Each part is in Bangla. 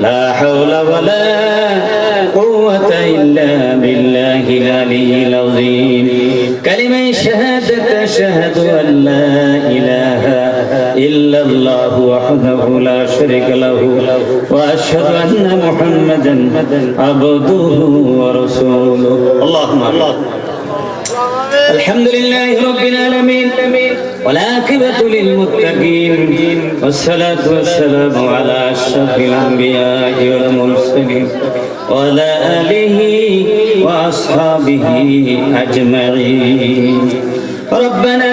لا حول ولا قوة إلا بالله العلي العظيم. كلمة شهادة أشهد أن لا إلا الله وحده لا شريك له وأشهد أن محمدا عبده ورسوله. اللهم الحمد لله رب العالمين والعاقبة للمتقين والصلاة والسلام على أشرف الأنبياء والمرسلين وعلى آله وأصحابه أجمعين. ربنا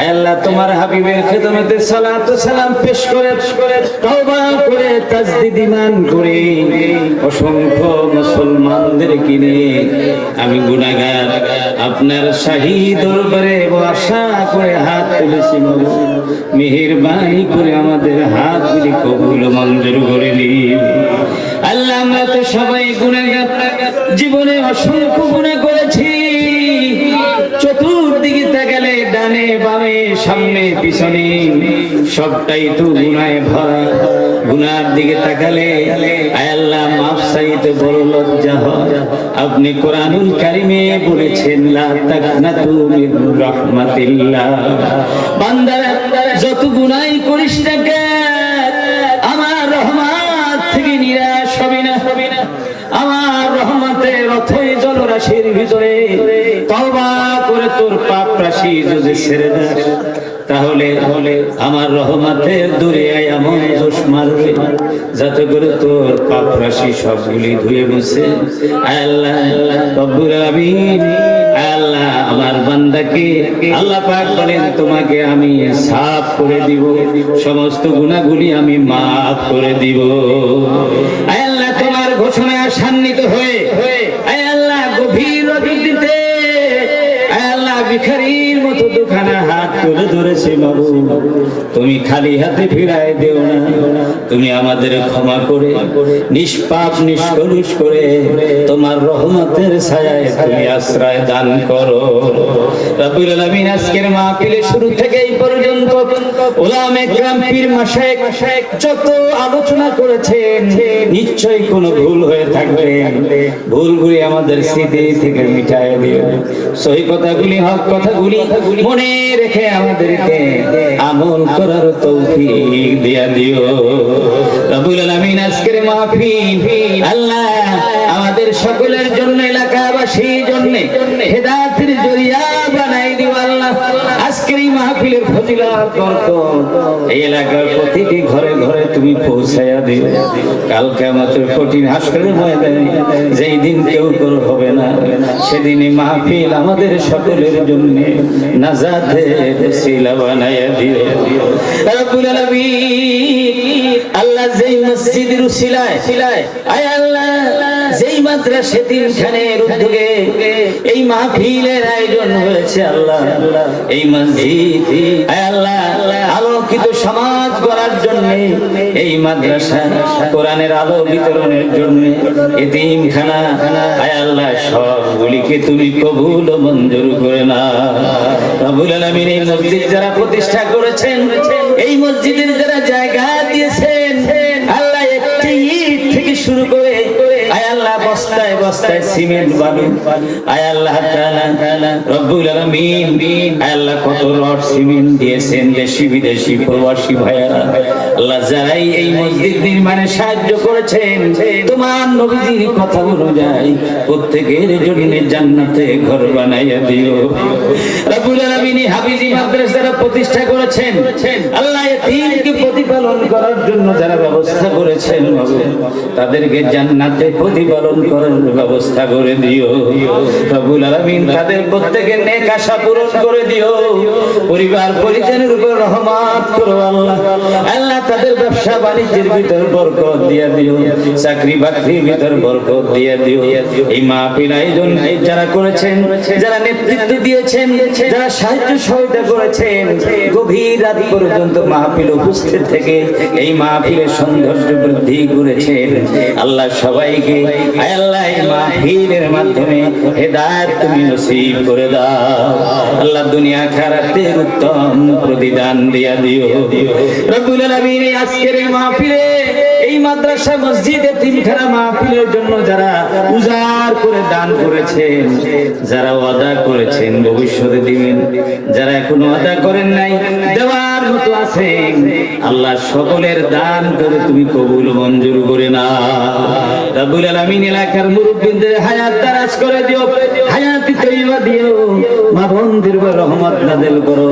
আল্লাহ, তোমার হাবিবের খেদমতে সালাত সালাম পেশ করে, তওবা করে ঈমান করে। অসংখ্য মুসলমানদের কিনে আমি গুনাহগার, আপনার দরবারে আশা করে হাত তুলেছি মেহেরবানি করে আমাদের কবুল মঞ্জুর করে নিন আল্লাহ, আমরা তো সবাই গুনাহগার। জীবনে অসংখ্য গুনাহ করেছি। ডানে বামে সামনে, পিছনে, সবটাই তো গুনায় ভরা। গুনার দিকে তাকালে আল্লাহ, মাফ চাইতে বড় লজ্জা হয়। আপনি কোরআনুল কারিমে বলেছেন, লা তাকনাতু মির রাহমাতিল্লাহ। বান্দারা, যত গুনাই করিস না রাশি যদি ছেড়ে দেয় তাহলে আমার রহমতের দূরে আয়, এমন জোশ মারবে যাতে করে তোর পাপ রাশি সবগুলি ধুয়ে বসে আল্লাহ আল্লাহ, আমার বান্দাকে আল্লাহ পাক বলেন, তোমাকে আমি সাফ করে দিব, সমস্ত গুণাগুলি আমি মাফ করে দিব। আল্লাহ, তোমার ঘোষণায় সান্নিত হয়ে তুমি খালি হাতে ফিরায় দেও না। তুমি আমাদের ক্ষমা করে, নিষ্পাপ, নিষ্কলুষ করে তোমার রহমতের ছায়ায় তুমি আশ্রয় দান করো। রব্বুল আলামিন আজকের মাহফিলে শুরু থেকে এই পর্যন্ত ওলামে গ্রাম পীর মাশায়েখ যত আলোচনা করেছেন, নিশ্চয়ই কোনো ভুল হয়ে থাকবে। ভুলগুলি আমাদের স্মৃতি থেকে মিটায় দিও। সহি কথাগুলি, হক কথাগুলি মনে রেখে আমাদেরকে আমল করার তৌফিক দিয়া দিও। রব্বুল আলামিন, আজকের মাহফিল আল্লাহ আমাদের সকলের জন্য, এলাকাবাসীর জন্য হেদায়েতের মাহফিলের ফজিলত এই এলাকার প্রতিটি ঘরে ঘরে তুমি পৌঁছায়া দিও কাল কিয়ামতের কঠিন হাসরের ময়দানে যেই দিন কেউ করো হবে না সেদিন মাহফিল আমাদের সকলের জন্য নাজাতের সিলা বানাইয়া আল্লাহ যেই মসজিদের উসিলায় আয় আল্লাহ। যেই মাদ্রাসা তিনখানের উদ্যোগে এই মাহফিলের আয়োজন হয়েছে, আল্লাহ এই মসজিদ আল্লাহ আলোকিত সমাজ গড়ার জন্য, এই মাদ্রাসা কোরআনের আলো বিতরণের জন্য, এতিমখানা, আয় আল্লাহ, সবগুলিকে তুমি কবুল মঞ্জুর করে না রব্বুল আলামিন মসজিদ যারা প্রতিষ্ঠা করেছেন, এই মসজিদের যারা জায়গা সিমেন্ট, বালু। আয় আল্লাহ রব্বুল আল্লাহ কত সিমেন্ট দিয়েছেন দেশি বিদেশি প্রবাসী আল্লাহ যারাই এই মসজিদ নির্মাণে সাহায্য করেছেন, তোমার নবীজির কথা অনুযায়ী প্রত্যেকের জন্য জান্নাতে ঘর বানাইয়া দিও। রব্বুল হাফিজি প্রতিষ্ঠা করেছেন। আল্লাহ এতিমকে প্রতিপালন করার জন্য যারা ব্যবস্থা করেছেন তাদেরকে জান্নাতে প্রতিপালন করার ব্যবস্থা করে দিও। রব্বুল আলামিন তাদের প্রত্যেকের নেক আশা পূরণ করে দিও। পরিবার, পরিজনের উপর রহমত করো আল্লাহ। আল্লাহ তাদের ব্যবসা বাণিজ্যের ভিতর বরকত দিয়ে দিও, চাকরি বাকরির ভিতর বরকত দিয়ে দিও। এই মাহফিল আয়োজন যারা করেছেন, যারা নেতৃত্ব দিয়েছেন, যারা সাহায্য সহায়তা করেছেন, গভীর রাত পর্যন্ত মাহফিল উপস্থিত থেকে এই মাহফিলের সৌন্দর্য বৃদ্ধি করেছেন আল্লাহ সবাইকে আল্লাহ মাহফিলের মাধ্যমে হেদায়ত তুমি নসিব করে দাও। আল্লাহ দুনিয়া খারাতে উত্তম প্রতিদান দিয়া দিও। রব্বুল আলামিন আজকের মাহফিলে এই মাদ্রাসা মসজিদে তিনখানা মাহফিলের জন্য যারা উজাড় করে দান করেছেন, যারা ওয়াদা করেছেন ভবিষ্যতে দিবেন, যারা এখনও ওয়াদা করেন নাই, দেওয়ার মতো আছেন। আল্লাহ সকলের দান করে তুমি কবুল মঞ্জুর করে না রব্বুল আলামিন এলাকার মুরব্বিদের হায়াত দারাজ করে দিও, হায়াতি তৈবা দিও। মা বোনদের রহমত নাযিল করো।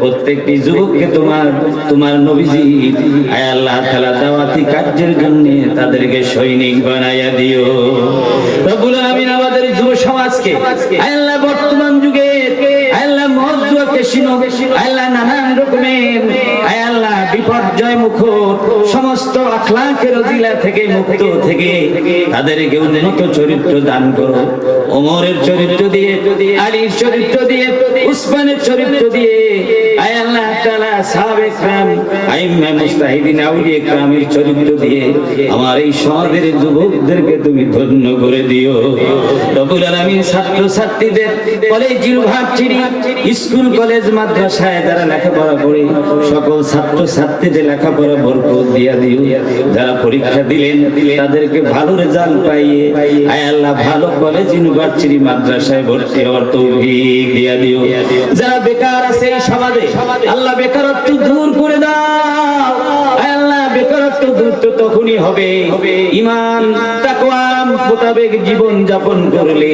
প্রত্যেকটি যুবককে তোমার তোমার নবীজি, আয় আল্লাহ তাআলা দাওয়াতি কার্যের জন্য তাদেরকে সৈনিক বানাইয়া দিও। রব্বুল আলামিন আমাদের যুব সমাজকে, আয় আল্লাহ বর্তমান যুগে আল্লাহ মহজুয়া কেশিনো আয় আল্লাহ নানান রকমের, আয় আল্লাহ বিপর্যয় মুখর সমস্ত আখলাকের জিলা থেকে মুক্ত থেকে তাদেরকে উন্নত চরিত্র দান করো। ওমরের চরিত্র দিয়ে, আলীর চরিত্র দিয়ে, উসমানের চরিত্র দিয়ে স্কুল কলেজ মাদ্রাসায় যারা লেখাপড়া সকল লেখাপড়া দিও। যারা পরীক্ষা দিলেন, তাদেরকে ভালো রেজাল্ট পাইয়ে, আয় আল্লাহ ভালো কলেজ ইউনিভার্সিটি মাদ্রাসায় ভর্তি হওয়ার তৌফিক দিয়া দিও। যারা বেকার আছে এই সমাজে, আল্লাহ বেকারত্ব দূর করে দাও। আল্লাহ, বেকারত্ব দূর তো তখনই হবে। তাকওয়া মোতাবেক জীবন যাপন করলে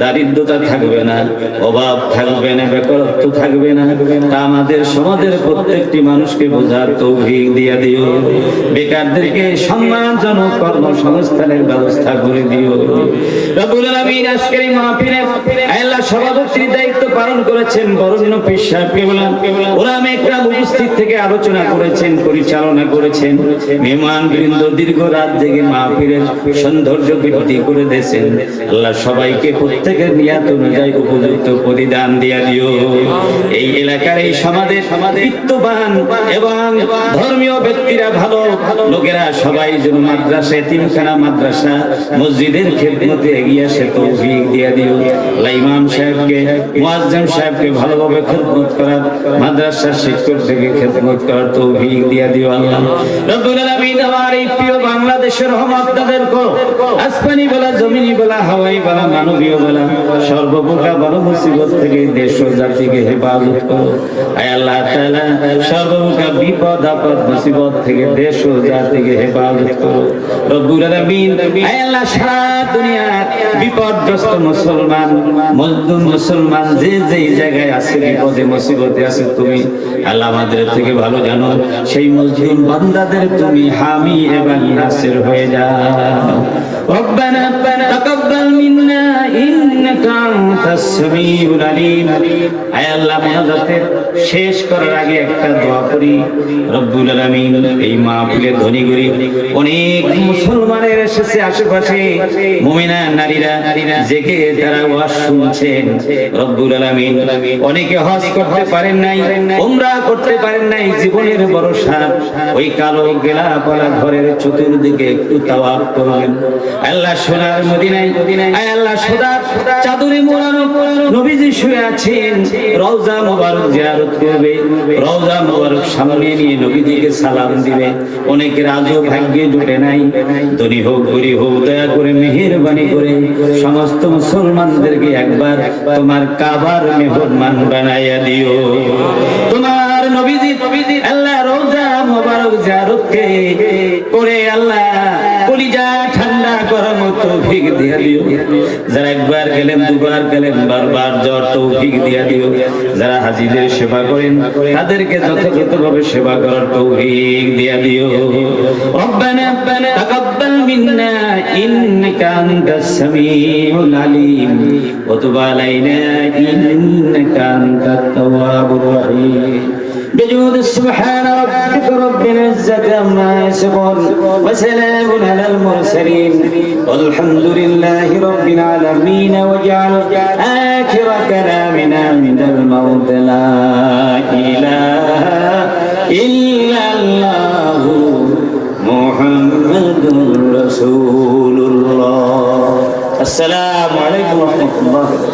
দারিদ্রতা থাকবে না, অভাব থাকবে না, বেকারত্ব থাকবে না। তা আমাদের সমাজের প্রত্যেকটি মানুষকে বোঝার তৌফিক দিয়া দিও। বেকারদেরকে সম্মানজনক কর্মসংস্থানের ব্যবস্থা করে দিও। আলোচনা করেছেন, পরিচালনা করেছেন। বৃন্দ দীর্ঘ রাত জেগে সৌন্দর্য বৃদ্ধি করে দিয়েছেন। আল্লাহ সবাইকে প্রত্যেকের নিয়াত অনুযায়ী উপযুক্ত পরিদান দিয়া দিও। এলাকার এই সমাজের বিত্তবান এবং ধর্মীয় ব্যক্তিরা ভালো লোকেরা সবাই যেন মাদ্রাসা তিনখানা মাদ্রাসা, মসজিদের খেদমতে এগিয়ে আসে তৌফিক দিয়া দিও ইমাম সাহেবকে, মুয়াজ্জিম সাহেবকে ভালোভাবে খেদমত করার, মাদ্রাসার শিক্ষক থেকে খেদমত করার তৌফিক দিয়া দিও আল্লাহ। রব্বুল আলামিন আমার বাংলাদেশের সর্বপ্রকার বড় মুসিবত থেকে দেশ ও জাতিকে হেফাজত করো বিপদ, আপদ, মুসিবত থেকে দেশ ও জাতিকে হেফাজত করো। রব্বুল আলামিন আল্লাহ সারা দুনিয়ার বিপদগ্রস্ত মুসলমান মজদুর মুসলমান, যে জায়গায় আছে, বিপদে, মুসিবতে আছে, তুমি আল্লাহ আমাদের থেকে ভালো জানো, সেই মজদুর বান্দাদের তুমি হামি এবং নাসির হয়ে যাও। ربنا تقبل منا إنك أنت السميع العليم আয় আল্লাহ মোনাজাতের শেষ করার আগে একটা দোয়া করি রব্বুল আলামিন এই মাহফিলে ধনী গরিব অনেক মুসলমানের এসেছে আশেপাশে মুমিনা নারীরা জেগে তারা ওয়াজ শুনছেন রব্বুল আলামিন অনেকে হজ করতে পারেন নাই উমরা করতে পারেন নাই জীবনের ভরসা ওই কালো গেলা পলা ঘরের চতুর্দিকে একটু তাওয়াফ করবেন আল্লাহ সোনার মদিনায় আল্লাহ সোনার চাদরে মোড়ানো নবীজি শুয়ে আছেন। রওজা মোবারক জিয়ারত করবে। রওজা মোবারক সামনে নিয়ে নবীজিকে সালাম দিবে। অনেকের আজও ভাগ্যে জুটে নাই। ধনী হোক, গরি হোক, দয়া করে মেহেরবানি করে সমস্ত মুসলমানদেরকে একবার তোমার কাবার মেহরমান বানাইয়া দিও। তোমার নবীজি নবীজি আল্লাহ রওজা মোবারক জিয়ারতকে করে আল্লাহ কলিজা ঠান্ডা করার মতো ভিক দিয়া দিও যারা একবার গেলেন দুবার গেলেন জ্বর তৌফিক দিয়া দিও। যারা হাজিদের সেবা করেন, তাদেরকে যথাযথভাবে সেবা করার তৌফিক দিয়া দিও। রব্বানা তাকাব্বাল মিন্না, ইন্নাকা আনতাস সামিউল আলিম। ওয়া আলাইনা, ইন্নাকা আনতাত তাওয়াবুর রহিম। السجود سبحان ربك رب العزة عما يصفون وسلام على المرسلين والحمد لله رب العالمين واجعل آخر كلامنا من الموت لا إله إلا الله محمد رسول الله. السلام عليكم ورحمة الله.